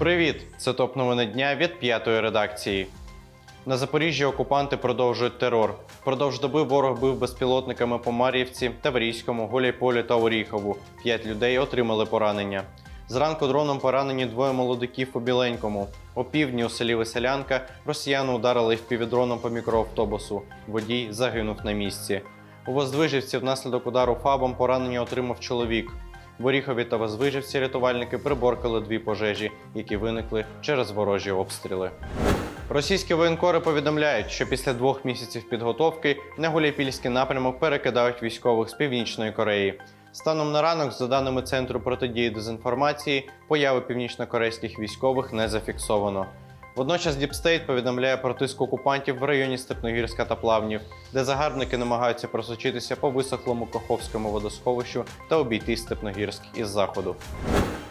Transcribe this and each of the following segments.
Привіт! Це топ новини дня від п'ятої редакції. На Запоріжжі окупанти продовжують терор. Впродовж доби ворог бив безпілотниками по Мар'ївці, Таврійському, Гуляйполі та Оріхову. П'ять людей отримали поранення. Зранку дроном поранені двоє молодиків у Біленькому. О півдні у селі Веселянка росіяни ударили впівдроном по мікроавтобусу. Водій загинув на місці. У Воздвижівці внаслідок удару фабом поранення отримав чоловік. В Оріхові та Воздвижівці рятувальники приборкали дві пожежі, які виникли через ворожі обстріли. Російські воєнкори повідомляють, що після двох місяців підготовки на Гуляйпільський напрямок перекидають військових з Північної Кореї. Станом на ранок, за даними Центру протидії дезінформації, появи північнокорейських військових не зафіксовано. Водночас Діпстейт повідомляє про тиск окупантів в районі Степногірська та Плавнів, де загарбники намагаються просочитися по висохлому Каховському водосховищу та обійти Степногірськ із заходу.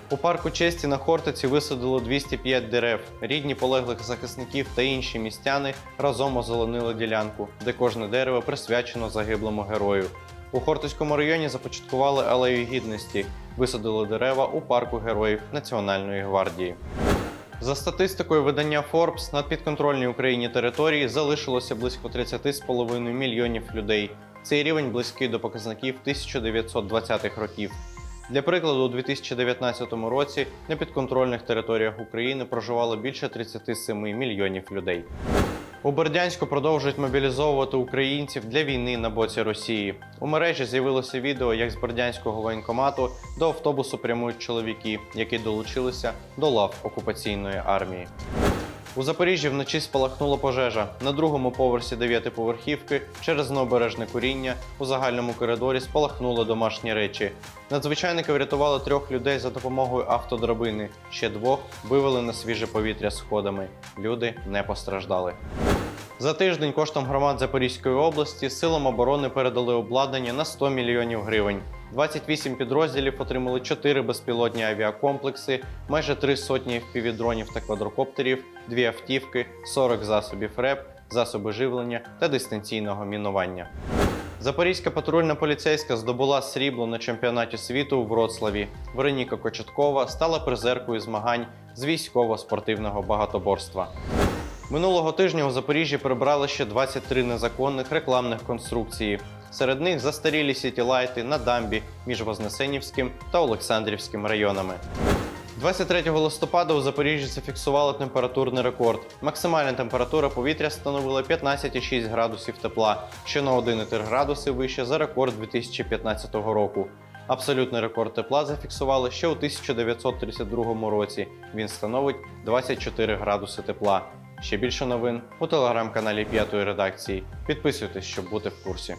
У парку честі на Хортиці висадило 205 дерев. Рідні полеглих захисників та інші містяни разом озеленили ділянку, де кожне дерево присвячено загиблому герою. У Хортицькому районі започаткували алею гідності, висадили дерева у парку героїв Національної гвардії. За статистикою видання Forbes, на підконтрольній Україні території залишилося близько 30,5 мільйонів людей. Цей рівень близький до показників 1920-х років. Для прикладу, у 2019 році на підконтрольних територіях України проживало більше 37 мільйонів людей. У Бердянську продовжують мобілізовувати українців для війни на боці Росії. У мережі з'явилося відео, як з бердянського воєнкомату до автобусу прямують чоловіки, які долучилися до лав окупаційної армії. У Запоріжжі вночі спалахнула пожежа на другому поверсі дев'ятиповерхівки через необережне куріння у загальному коридорі спалахнули домашні речі. Надзвичайники врятували трьох людей за допомогою автодрабини. Ще двох вивели на свіже повітря сходами. Люди не постраждали. За тиждень коштом громад Запорізької області силам оборони передали обладнання на 100 мільйонів гривень. 28 підрозділів отримали 4 безпілотні авіакомплекси, майже 3 сотні впівдронів та квадрокоптерів, 2 автівки, 40 засобів РЕП, засоби живлення та дистанційного мінування. Запорізька патрульна поліцейська здобула срібло на чемпіонаті світу у Вроцлаві. Вероніка Кочеткова стала призеркою змагань з військово-спортивного багатоборства. Минулого тижня у Запоріжжі прибрали ще 23 незаконних рекламних конструкції. Серед них застарілі сітілайти на дамбі між Вознесенівським та Олександрівським районами. 23 листопада у Запоріжжі зафіксували температурний рекорд. Максимальна температура повітря становила 15,6 градусів тепла, що на 1,3 градуси вище за рекорд 2015 року. Абсолютний рекорд тепла зафіксували ще у 1932 році. Він становить 24 градуси тепла. Ще більше новин у телеграм-каналі П'ятої редакції. Підписуйтесь, щоб бути в курсі.